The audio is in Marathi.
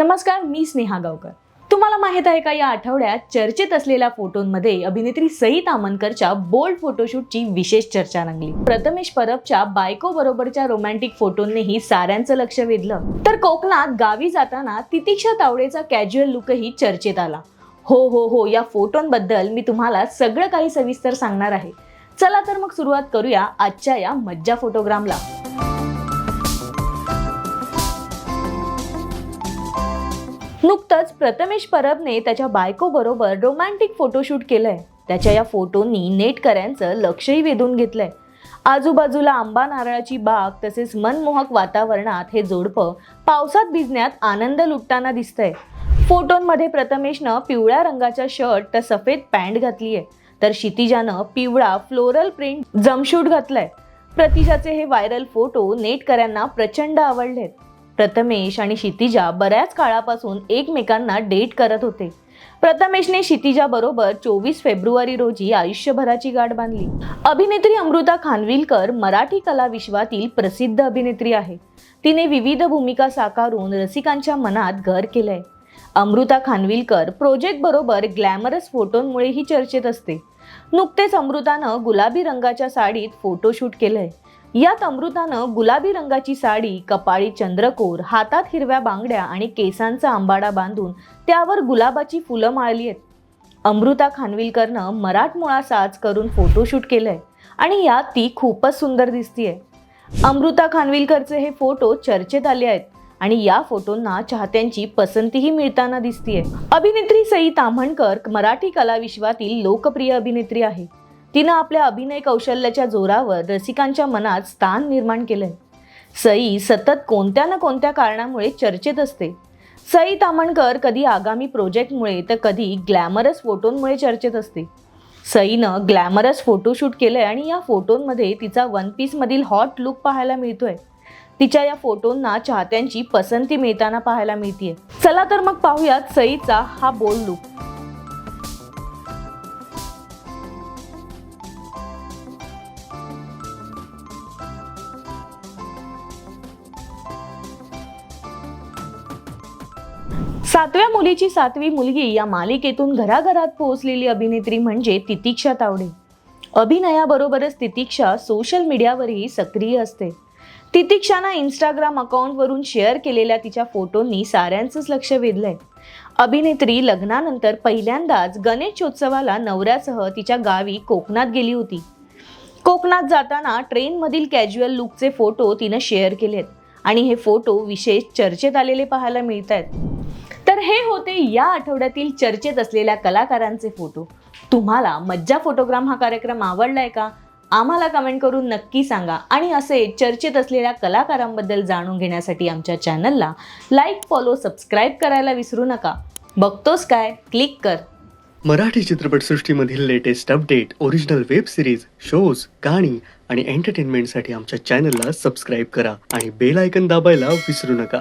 नमस्कार मी स्नेहा गावकर. तुम्हाला माहीत आहे का या आठवड्यात चर्चेत असलेल्या फोटोंमध्ये अभिनेत्री सई तामनकरच्या बोल्ड फोटोशूटची विशेष चर्चा रंगली प्रथमेश परबच्या बायको बरोबरच्या रोमॅन्टिक फोटोंनीही साऱ्यांचं लक्ष वेधलं. तर कोकणात गावी जाताना तितिक्षा तावडेचा कॅज्युअल लुकही चर्चेत आला. हो हो हो या फोटोंबद्दल मी तुम्हाला सगळं काही सविस्तर सांगणार आहे. चला तर मग सुरुवात करूया आजच्या या मज्जा फोटोग्रामला नुकतंच प्रथमेश परबने त्याच्या बायकोबरोबर रोमॅन्टिक फोटोशूट केलंय. त्याच्या या फोटोंनी नेटकऱ्यांचं लक्षही वेधून घेतलंय. आजूबाजूला आंबा नारळाची बाग तसेच मनमोहक वातावरणात हे जोडपं पावसात भिजण्यात आनंद लुटताना दिसतंय. फोटोंमध्ये प्रथमेशनं पिवळ्या रंगाचा शर्ट तर सफेद पॅन्ट घातली आहे तर क्षितिजानं पिवळा फ्लोरल प्रिंट जमशूट घातलाय. प्रतीजाचे हे व्हायरल फोटो नेटकऱ्यांना प्रचंड आवडलेत. प्रथमेश आणि क्षितिजा बऱ्याच काळापासून एकमेकांना डेट करत होते. प्रथमेशने क्षितिजा बरोबर चोवीस फेब्रुवारी रोजी आयुष्यभराची गाठ बांधली. अभिनेत्री अमृता खानविलकर मराठी कला विश्वातील प्रसिद्ध अभिनेत्री आहे. तिने विविध भूमिका साकारून रसिकांच्या मनात घर केलंय. अमृता खानविलकर प्रोजेक्ट बरोबर ग्लॅमरस फोटोंमुळेही चर्चेत असते. नुकतेच अमृतानं गुलाबी रंगाच्या साडीत फोटोशूट केलंय. यात अमृतानं गुलाबी रंगाची साडी कपाळी चंद्रकोर हातात हिरव्या बांगड्या आणि केसांचा आंबाडा बांधून त्यावर गुलाबाची फुलं माळली आहेत. अमृता खानविलकरनं मराठमोळा साज करून फोटोशूट केलंय आणि यात ती खूपच सुंदर दिसतीये. अमृता खानविलकरचे हे फोटो चर्चेत आले आहेत आणि या फोटोंना चाहत्यांची पसंतीही मिळताना दिसतीये. अभिनेत्री सई ताम्हणकर मराठी कला विश्वातील लोकप्रिय अभिनेत्री आहे. तिनं आपल्या अभिनय कौशल्याच्या जोरावर रसिकांच्या मनात स्थान निर्माण केलंय. सई सतत कोणत्या ना कोणत्या कारणामुळे चर्चेत असते. सई तामणकर कधी आगामी प्रोजेक्टमुळे तर कधी ग्लॅमरस फोटोंमुळे चर्चेत असते. सईनं ग्लॅमरस फोटोशूट केलंय आणि या फोटोंमध्ये तिचा वन पीसमधील हॉट लुक पाहायला मिळतोय. तिच्या या फोटोंना चाहत्यांची पसंती मिळताना पाहायला मिळतीये. चला तर मग पाहूयात सईचा हा बोल्ड लुक सातव्या मुलीची सातवी मुलगी या मालिकेतून घराघरात पोहोचलेली अभिनेत्री म्हणजे तितिक्षा तावडे. अभिनयाबरोबरच तितिक्षा सोशल मीडियावरही सक्रिय असते. तितिक्षानं इंस्टाग्राम अकाउंटवरून शेअर केलेल्या तिच्या फोटोंनी साऱ्यांचंच लक्ष वेधलंय. अभिनेत्री लग्नानंतर पहिल्यांदाच गणेशोत्सवाला नवऱ्यासह तिच्या गावी कोकणात गेली होती. कोकणात जाताना ट्रेनमधील कॅज्युअल लुकचे फोटो तिनं शेअर केलेत आणि हे फोटो विशेष चर्चेत आलेले पाहायला मिळत आहेत तर हे होते या आठवड्यातील चर्चेत असलेल्या कलाकारांचे फोटो. तुम्हाला मज्जा फोटोग्राम हा कार्यक्रम आवडलाय का? आम्हाला कमेंट करून नक्की सांगा. आणि असे चर्चेत असलेल्या कलाकारांबद्दल जाणून घेण्यासाठी आमच्या चॅनलला लाईक फॉलो सबस्क्राईब करायला विसरू नका. बघतोस काय? क्लिक कर. Marathi चित्रपटसृष्टीमधील latest update original web series shows गाणी आणि एंटरटेनमेंटसाठी आमच्या चॅनलला सबस्क्राईब करा आणि बेल आयकन दाबायला विसरू नका.